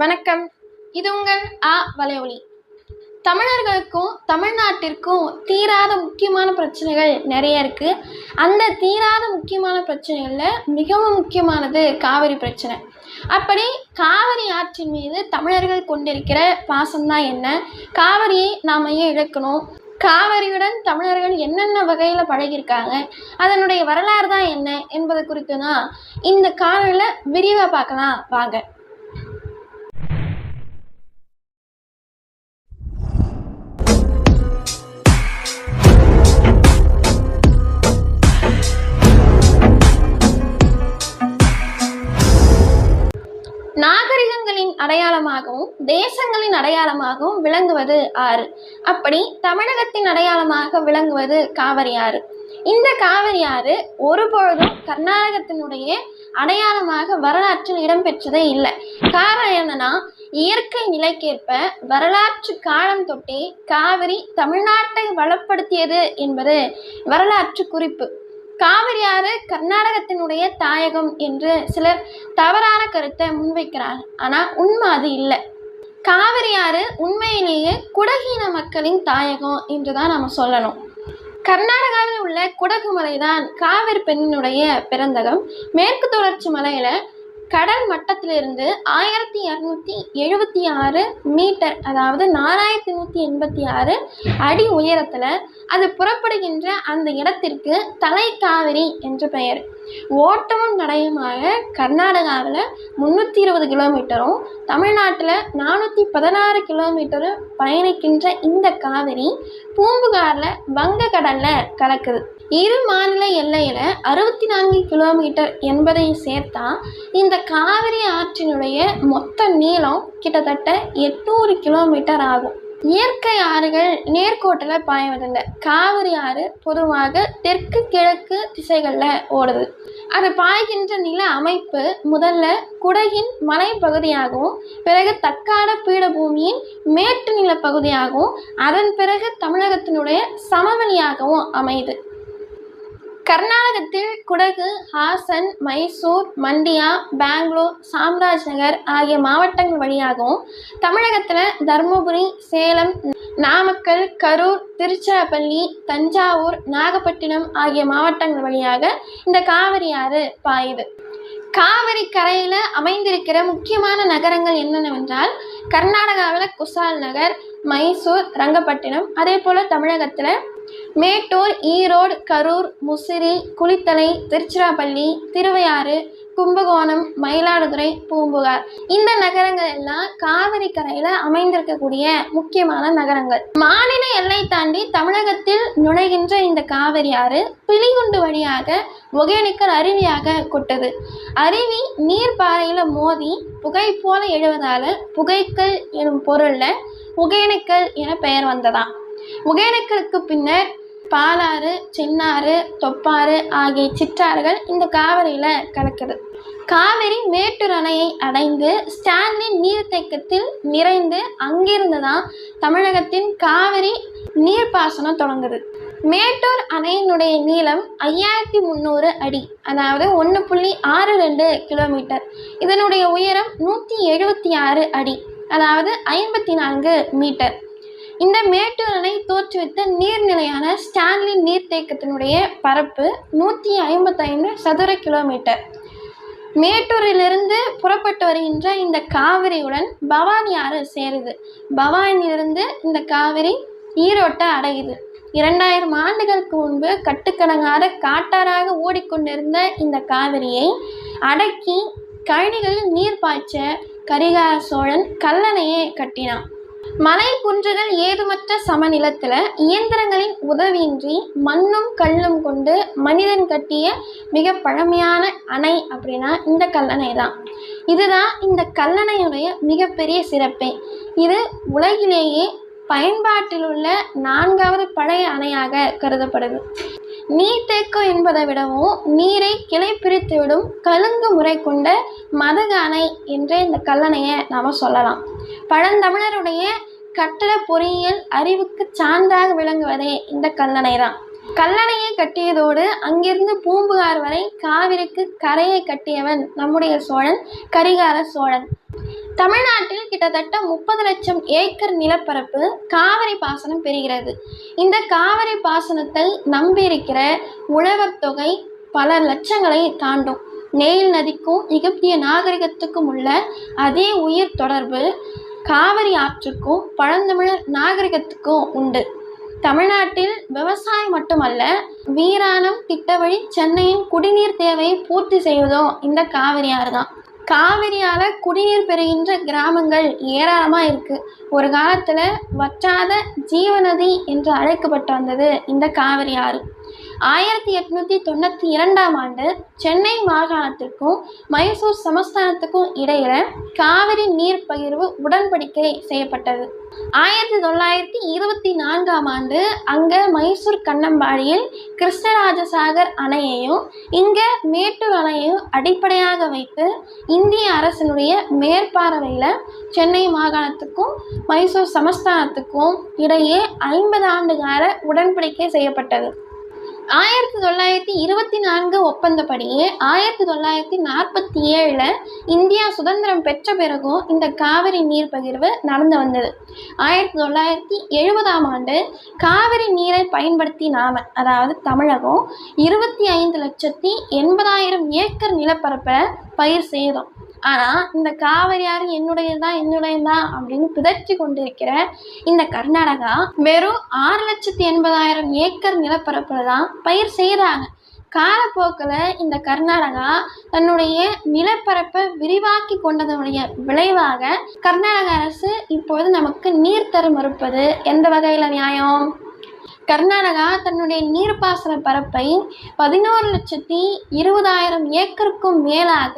வணக்கம். இது உங்கள் ஆ வலையொலி. தமிழர்களுக்கும் தமிழ்நாட்டிற்கும் தீராத முக்கியமான பிரச்சனைகள் நிறைய இருக்குது அந்த தீராத முக்கியமான பிரச்சனைகளில் மிகவும் முக்கியமானது காவிரி பிரச்சனை. அப்படி காவிரி ஆற்றின் மீது தமிழர்கள் கொண்டிருக்கிற பாசம்தான் என்ன? காவிரியை நாம் ஏன் இழக்கணும்? காவிரியுடன் தமிழர்கள் என்னென்ன வகையில் பழகியிருக்காங்க? அதனுடைய வரலாறு தான் என்ன என்பது குறித்து தான் இந்த காணொலியில் விரிவாக பார்க்கலாம். வாங்க. நாகரிகங்களின் அடையாளமாகவும் தேசங்களின் அடையாளமாகவும் விளங்குவது ஆறு. அப்படி தமிழகத்தின் அடையாளமாக விளங்குவது காவிரி ஆறு. இந்த காவிரி ஆறு ஒருபொழுதும் கர்நாடகத்தினுடைய அடையாளமாக வரலாற்றில் இடம்பெற்றதே இல்லை. காரணம் என்னன்னா இயற்கை நிலைக்கேற்ப வரலாற்று காலம் தொட்டே காவிரி தமிழ்நாட்டை வளப்படுத்தியது என்பது வரலாற்று குறிப்பு. காவிரி ஆறு கர்நாடகத்தினுடைய தாயகம் என்று சிலர் தவறான கருத்தை முன்வைக்கிறார். ஆனால் உண்மை அது இல்லை. காவிரி ஆறு உண்மையிலேயே குடகீன மக்களின் தாயகம் என்று தான் நம்ம சொல்லணும். கர்நாடகாவில் உள்ள குடகு மலை தான் காவிரி பெண்ணினுடைய பிறந்தகம். மேற்கு தொடர்ச்சி மலையில் கடல் மட்டத்திலிருந்து ஆயிரத்தி இரநூத்தி எழுபத்தி ஆறு மீட்டர் அதாவது நாலாயிரத்தி நூற்றி எண்பத்தி ஆறு அடி உயரத்தில் அது புறப்படுகின்ற அந்த இடத்திற்கு தலைக்காவிரி என்று பெயர். ஓட்டமும் நடையுமாக கர்நாடகாவில் முந்நூற்றி இருபது கிலோமீட்டரும் தமிழ்நாட்டில் நானூற்றி பதினாறு கிலோமீட்டரும் பயணிக்கின்ற இந்த காவிரி பூம்புகாரில் வங்கக்கடலில் கலக்குது. இரு மாநில எல்லையில் அறுபத்தி நான்கு கிலோமீட்டர் என்பதை சேர்த்தா இந்த காவிரி ஆற்றினுடைய மொத்த நீளம் கிட்டத்தட்ட எட்நூறு கிலோமீட்டர் ஆகும். இயற்கை ஆறுகள் நேர்கோட்டில் பாய்வதில்லை. காவிரி ஆறு பொதுவாக தெற்கு கிழக்கு திசைகளில் ஓடுது. அது பாய்கின்ற நில அமைப்பு முதல்ல குடகின் மலைப்பகுதியாகவும் பிறகு தக்காட பீடபூமியின் மேட்டு நில பகுதியாகவும் அதன் பிறகு தமிழகத்தினுடைய சமவெளியாகவும் அமையுது. கர்நாடகத்தில் குடகு ஹாசன் மைசூர் மண்டியா பெங்களூர் சாம்ராஜ் நகர் ஆகிய மாவட்டங்கள் வழியாகவும் தமிழகத்தில் தருமபுரி சேலம் நாமக்கல் கரூர் திருச்சிராப்பள்ளி தஞ்சாவூர் நாகப்பட்டினம் ஆகிய மாவட்டங்கள் வழியாக இந்த காவிரி ஆறு பாயுது. காவிரி கரையில் அமைந்திருக்கிற முக்கியமான நகரங்கள் என்னென்னவென்றால் கர்நாடகாவில் குசால் நகர் மைசூர் ரங்கப்பட்டினம் அதே போல் தமிழகத்தில் மேட்டூர் ஈரோடு கரூர் முசிறி குளித்தலை திருச்சிராப்பள்ளி திருவையாறு கும்பகோணம் மயிலாடுதுறை பூம்புகார். இந்த நகரங்கள் எல்லாம் காவிரி கரையில் அமைந்திருக்கக்கூடிய முக்கியமான நகரங்கள். மாநில எல்லை தாண்டி தமிழகத்தில் நுழைகின்ற இந்த காவிரி ஆறு பிலிகுண்டு வழியாக ஒகேனக்கல் அருவியாக கொட்டது. அருவி நீர்ப்பாறையில் மோதி புகை போல எழுவதால் புகைக்கல் எனும் பொருளில் ஒகேனக்கல் என பெயர் வந்ததாம் ஒகேனக்கலுக்கு பின்னர் பாலாறு சின்னாறு தொப்பாறு ஆகிய சிற்றாறுகள் இந்த காவிரியில் கலக்குது. காவிரி மேட்டூர் அணையை அடைந்து ஸ்டான்லி நீர்த்தேக்கத்தில் நிறைந்து அங்கிருந்து தான் தமிழகத்தின் காவிரி நீர்ப்பாசனம் தொடங்குது. மேட்டூர் அணையினுடைய நீளம் ஐயாயிரத்தி முந்நூறு அடி அதாவது ஒன்று புள்ளி ஆறு ரெண்டு கிலோமீட்டர். இதனுடைய உயரம் நூற்றி எழுபத்தி ஆறு அடி. அதாவது ஐம்பத்தி நான்கு மீட்டர். இந்த மேட்டூர் அணை தோற்றுவித்த நீர்நிலையான ஸ்டான்லி நீர்த்தேக்கத்தினுடைய பரப்பு நூற்றி ஐம்பத்தைந்து சதுர கிலோமீட்டர். மேட்டூரிலிருந்து புறப்பட்டு வருகின்ற இந்த காவிரியுடன் பவானி ஆறு சேருது. பவானியிலிருந்து இந்த காவிரி ஈரோட்டை அடையுது. இரண்டாயிரம் ஆண்டுகளுக்கு முன்பு கட்டுக்கடங்காத காட்டாராக ஓடிக்கொண்டிருந்த இந்த காவிரியை அடக்கி கழனிகளில் நீர் பாய்ச்ச கரிகால சோழன் கல்லணையை கட்டினான். மலை குன்றுகள் ஏதுமற்ற சமநிலத்தில் இயந்திரங்களின் உதவியின்றி மண்ணும் கல்லும் கொண்டு மனிதன் கட்டிய மிக பழமையான அணை அப்படின்னா இந்த கல்லணை தான். இதுதான் இந்த கல்லணையுடைய மிகப்பெரிய சிறப்பே. இது உலகிலேயே பயன்பாட்டில் உள்ள நான்காவது பழைய அணையாக கருதப்படுது. நீர்த்தேக்கம் என்பதை விடவும் நீரை கிளை பிரித்துவிடும் கலுங்கு முறை கொண்ட மதக என்ற என்றே இந்த கல்லணையை நாம் சொல்லலாம். பழந்தமிழருடைய கட்டட பொறியியல் அறிவுக்கு சான்றாக விளங்குவதே இந்த கல்லணை தான் கல்லணையை கட்டியதோடு அங்கிருந்து பூம்புகார் வரை காவிரிக்கு கரையை கட்டியவன் நம்முடைய சோழன் கரிகால சோழன். தமிழ்நாட்டில் கிட்டத்தட்ட முப்பது லட்சம் ஏக்கர் நிலப்பரப்பு காவிரி பாசனம் பெறுகிறது. இந்த காவிரி பாசனத்தை நம்பியிருக்கிற உழவர் தொகை பல லட்சங்களை தாண்டும். நெயில் நதிக்கும் எகிப்திய நாகரிகத்துக்கும் உள்ள அதே உயிர் தொடர்பு காவிரி ஆற்றுக்கும் பழந்தமிழர் நாகரிகத்துக்கும் உண்டு. தமிழ்நாட்டில் விவசாயம் மட்டுமல்ல வீராணம் திட்டவழி சென்னையின் குடிநீர் தேவையை பூர்த்தி செய்வதும் இந்த காவிரி ஆறு தான் காவிரியால் குடிநீர் பெறுகின்ற கிராமங்கள் ஏராளமாக இருக்குது ஒரு காலத்தில் வற்றாத ஜீவநதி என்று அழைக்கப்பட்டு வந்தது இந்த காவிரி ஆறு. ஆயிரத்தி எட்நூற்றி தொண்ணூற்றி இரண்டாம் ஆண்டு சென்னை மாகாணத்திற்கும் மைசூர் சமஸ்தானத்துக்கும் இடையில காவிரி நீர் பகிர்வு உடன்படிக்கை செய்யப்பட்டது. ஆயிரத்தி தொள்ளாயிரத்தி இருபத்தி நான்காம் ஆண்டு அங்கே மைசூர் கண்ணம்பாடியில் கிருஷ்ணராஜசாகர் அணையையும் இங்கே மேட்டூர் அணையையும் அடிப்படையாக வைத்து இந்திய அரசினுடைய மேற்பார்வையில் சென்னை மாகாணத்துக்கும் மைசூர் சமஸ்தானத்துக்கும் இடையே ஐம்பது ஆண்டுகால உடன்படிக்கை செய்யப்பட்டது. ஆயிரத்தி தொள்ளாயிரத்தி இருபத்தி நான்கு ஒப்பந்தப்படி ஆயிரத்தி தொள்ளாயிரத்தி நாற்பத்தி ஏழில் இந்தியா சுதந்திரம் பெற்ற பிறகும் இந்த காவிரி நீர் பகிர்வு நடந்து வந்தது. ஆயிரத்தி தொள்ளாயிரத்தி எழுபதாம் ஆண்டு காவிரி நீரை பயன்படுத்தி நாம அதாவது தமிழகம் இருபத்தி ஐந்து லட்சத்தி எண்பதாயிரம் ஏக்கர் நிலப்பரப்பை பயிர் செய்தோம். ஆனால் இந்த காவிரியாறு என்னுடையதா என்னுடையது தான் தான் அப்படின்னு பிதற்றி கொண்டிருக்கிற இந்த கர்நாடகா வெறும் ஆறு லட்சத்தி எண்பதாயிரம் ஏக்கர் நிலப்பரப்பில் தான் பயிர் செய்கிறாங்க காலப்போக்கில் இந்த கர்நாடகா தன்னுடைய நிலப்பரப்பை விரிவாக்கி கொண்டதனுடைய விளைவாக கர்நாடக அரசு இப்பொழுது நமக்கு நீர் தர மறுப்பது எந்த வகையில் நியாயம்? கர்நாடகா தன்னுடைய நீர்ப்பாசன பரப்பை பதினோரு லட்சத்தி இருபதாயிரம் ஏக்கருக்கும் மேலாக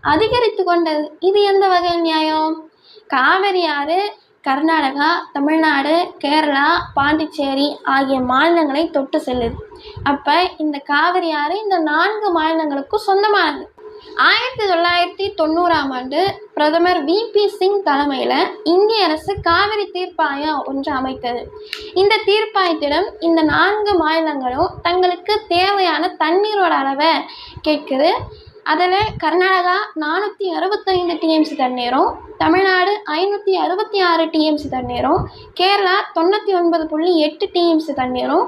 அதிகரித்து கொண்டது. இது எந்த வகையில் நியாயம்? காவிரி ஆறு கர்நாடகா தமிழ்நாடு கேரளா பாண்டிச்சேரி ஆகிய மாநிலங்களை தொட்டு செல்லுது. அப்போ இந்த காவிரி ஆறு இந்த நான்கு மாநிலங்களுக்கும் சொந்தமானது. ஆயிரத்தி தொள்ளாயிரத்தி தொண்ணூறாம் ஆண்டு பிரதமர் விபி சிங் தலைமையில் இந்திய அரசு காவிரி தீர்ப்பாயம் ஒன்று அமைத்தது. இந்த தீர்ப்பாயத்திடம் இந்த நான்கு மாநிலங்களும் தங்களுக்கு தேவையான தண்ணீரோட அளவை கேட்குது. அதில் கர்நாடகா நானூற்றி அறுபத்தைந்து டிஎம்சி தண்ணீரும் தமிழ்நாடு ஐநூற்றி அறுபத்தி ஆறு டிஎம்சி தண்ணீரும் கேரளா தொண்ணூற்றி ஒன்பது புள்ளி எட்டு டிஎம்சி தண்ணீரும்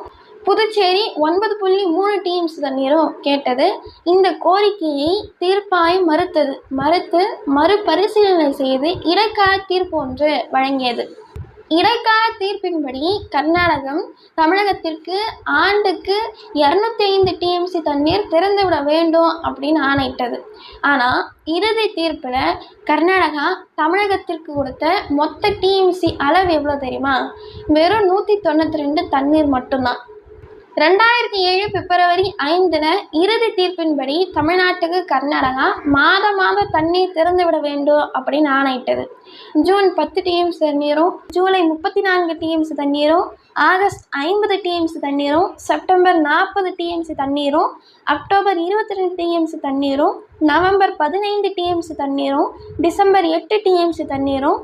புதுச்சேரி ஒன்பது புள்ளி மூணு டிஎம்சி தண்ணீரும் கேட்டது. இந்த கோரிக்கையை தீர்ப்பாய் மறுத்தது மறுத்து மறுபரிசீலனை செய்து இடைக்கால தீர்ப்பு ஒன்று வழங்கியது. இடைக்கால தீர்ப்பின்படி கர்நாடகம் தமிழகத்திற்கு ஆண்டுக்கு இரநூத்தி ஐந்து டிஎம்சி தண்ணீர் திறந்துவிட வேண்டும் அப்படின்னு ஆணையிட்டது. ஆனால் இறுதி தீர்ப்பில் கர்நாடகா தமிழகத்திற்கு கொடுத்த மொத்த டிஎம்சி அளவு எவ்வளோ தெரியுமா? வெறும் நூற்றி தொண்ணூற்றி ரெண்டு தண்ணீர் மட்டும்தான். ரெண்டாயிரத்தி ஏழு பிப்ரவரி ஐந்தில் இறுதி தீர்ப்பின்படி தமிழ்நாட்டுக்கு கர்நாடகா மாத மாத தண்ணீர் திறந்து விட வேண்டும் அப்படின்னு ஆணையிட்டது ஜூன் பத்து டிஎம்சி தண்ணீரும் ஜூலை முப்பத்தி நான்கு டிஎம்சி தண்ணீரும் ஆகஸ்ட் ஐம்பது டிஎம்சி தண்ணீரும் செப்டம்பர் நாற்பது டிஎம்சி தண்ணீரும் அக்டோபர் இருபத்தி ரெண்டு டிஎம்சி தண்ணீரும் நவம்பர் பதினைந்து டிஎம்சி தண்ணீரும் டிசம்பர் எட்டு டிஎம்சி தண்ணீரும்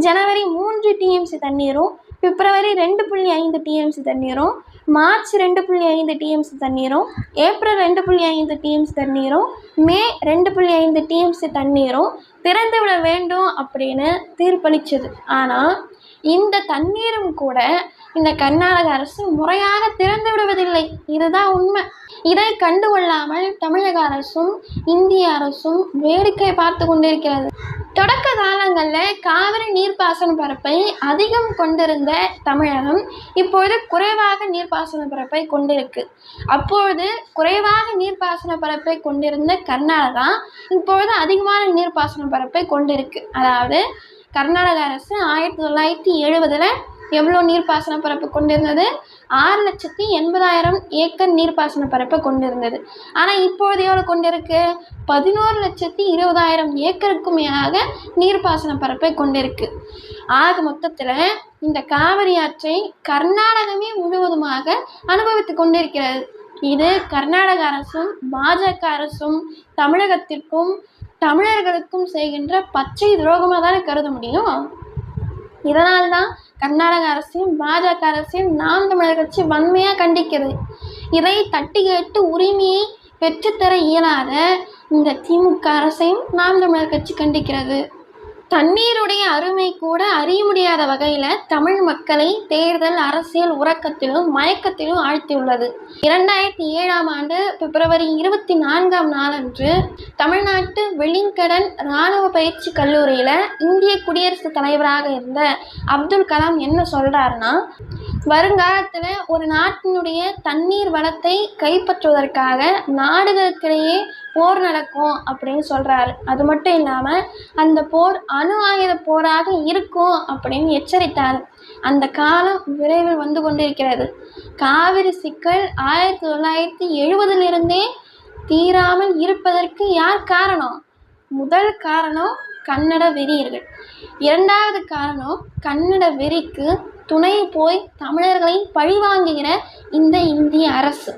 ஜனவரி மூன்று டிஎம்சி தண்ணீரும் பிப்ரவரி ரெண்டு புள்ளி ஐந்து டிஎம்சி தண்ணீரும் மார்ச் ரெண்டு புள்ளி ஐந்து டிஎம்சி தண்ணீரும் ஏப்ரல் ரெண்டு புள்ளி ஐந்து டிஎம்சி தண்ணீரும் மே ரெண்டு புள்ளி ஐந்து டிஎம்சி தண்ணீரும் திறந்துவிட வேண்டும் அப்படின்னு தீர்ப்பளிச்சது. ஆனால் இந்த தண்ணீரும் கூட இந்த கர்நாடக அரசு முறையாக திறந்து விடுவதில்லை. இதுதான் உண்மை. இதை கண்டுகொள்ளாமல் தமிழக அரசும் இந்திய அரசும் வேடிக்கை பார்த்து கொண்டிருக்கிறது. தொடக்க காலங்களில் காவிரி நீர்ப்பாசன பரப்பை அதிகம் கொண்டிருந்த தமிழகம் இப்பொழுது குறைவாக நீர்ப்பாசன பரப்பை கொண்டிருக்கு. அப்பொழுது குறைவாக நீர்ப்பாசன பரப்பை கொண்டிருந்த கர்நாடகா இப்பொழுது அதிகமான நீர்ப்பாசன பரப்பை கொண்டிருக்கு. அதாவது கர்நாடக அரசு ஆயிரத்தி தொள்ளாயிரத்தி எழுபதில் எவ்வளோ நீர்ப்பாசன பரப்பு கொண்டிருந்தது? ஆறு லட்சத்தி எண்பதாயிரம் ஏக்கர் நீர்ப்பாசன பரப்பை கொண்டிருந்தது. ஆனால் இப்பொழுது எவ்வளோ கொண்டிருக்கு? பதினோரு லட்சத்தி இருபதாயிரம் ஏக்கருக்கு மேலாக நீர்ப்பாசன பரப்பை கொண்டிருக்கு. ஆக மொத்தத்தில் இந்த காவிரி ஆற்றை கர்நாடகமே முழுவதுமாக அனுபவித்து கொண்டிருக்கிறது. இது கர்நாடக அரசும் பாஜக அரசும் தமிழகத்திற்கும் தமிழர்களுக்கும் செய்கின்ற பச்சை துரோகமாக தானே கருத முடியும்? இதனால் தான் கர்நாடக அரசையும் பாஜக அரசையும் நாம் தமிழர் கட்சி வன்மையாக கண்டிக்கிறது இதை தட்டி கேட்டு உரிமையை பெற்றுத்தர இயலாத இந்த திமுக அரசையும் நாம் தமிழர் கட்சி கண்டிக்கிறது. தண்ணீருடைய அருமை கூட அறிய முடியாத வகையில் தமிழ் மக்களை தேர்தல் அரசியல் உறக்கத்திலும் மயக்கத்திலும் ஆழ்த்தியுள்ளது. இரண்டாயிரத்தி ஏழாம் ஆண்டு பிப்ரவரி இருபத்தி நான்காம் நாளன்று தமிழ்நாட்டு வெளிங்கடன் இராணுவ பயிற்சி கல்லூரியில் இந்திய குடியரசுத் தலைவராக இருந்த அப்துல் கலாம் என்ன சொல்கிறாருன்னா வருங்காலத்தில் ஒரு நாட்டினுடைய தண்ணீர் வளத்தை கைப்பற்றுவதற்காக நாடுகளுக்கிடையே போர் நடக்கும் அப்படின்னு சொல்கிறாரு அது மட்டும் இல்லாமல் அந்த போர் அணு ஆயுத போராக இருக்கும் அப்படின்னு எச்சரித்தார். அந்த காலம் விரைவில் வந்து கொண்டிருக்கிறது. காவிரி சிக்கல் ஆயிரத்தி தொள்ளாயிரத்தி எழுபதிலிருந்தே தீராமல் இருப்பதற்கு யார் காரணம்? முதல் காரணம் கன்னட வெறியர்கள். இரண்டாவது காரணம் கன்னட வெறிக்கு துணை போய் தமிழர்களை பழிவாங்குகிற இந்த இந்திய அரசு.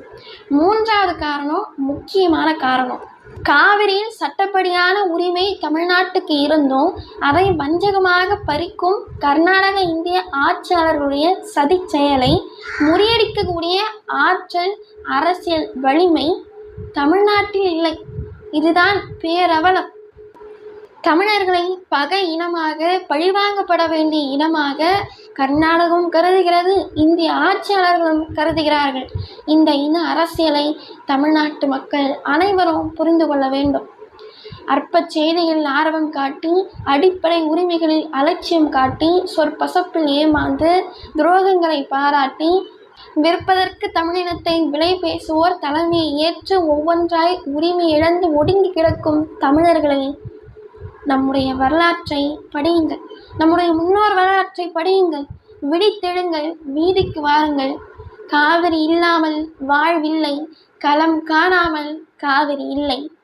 மூன்றாவது காரணம் முக்கியமான காரணம். காவிரியில் சட்டப்படியான உரிமை தமிழ்நாட்டுக்கு இருந்தும் அதை வஞ்சகமாக பறிக்கும் கர்நாடக இந்திய ஆட்சியாளர்களுடைய சதி செயலை முறியடிக்கக்கூடிய ஆற்றல் அரசியல் வலிமை தமிழ்நாட்டில் இல்லை. இதுதான் பேரவலம். தமிழர்களை பகை இனமாக பழிவாங்கப்பட வேண்டிய இனமாக கர்நாடகம் கருதுகிறது இந்திய ஆட்சியாளர்களும் கருதுகிறார்கள். இந்த இன அரசியலை தமிழ்நாட்டு மக்கள் அனைவரும் புரிந்து கொள்ள வேண்டும். அற்ப செய்திகளில் ஆர்வம் காட்டி அடிப்படை உரிமைகளில் அலட்சியம் காட்டி சொற்பசப்பில் ஏமாந்து துரோகங்களை பாராட்டி விற்பதற்கு தமிழினத்தை விலை பேசுவோர் தலைமையை ஏற்று ஒவ்வொன்றாய் உரிமை இழந்து ஒடுங்கி கிடக்கும் தமிழர்களை நம்முடைய வரலாற்றை படியுங்கள். நம்முடைய முன்னோர் வரலாற்றை படியுங்கள். விழித்தெழுங்கள். வீதிக்கு வாருங்கள். காவிரி இல்லாமல் வாழ்வில்லை. களம் காணாமல் காவிரி இல்லை.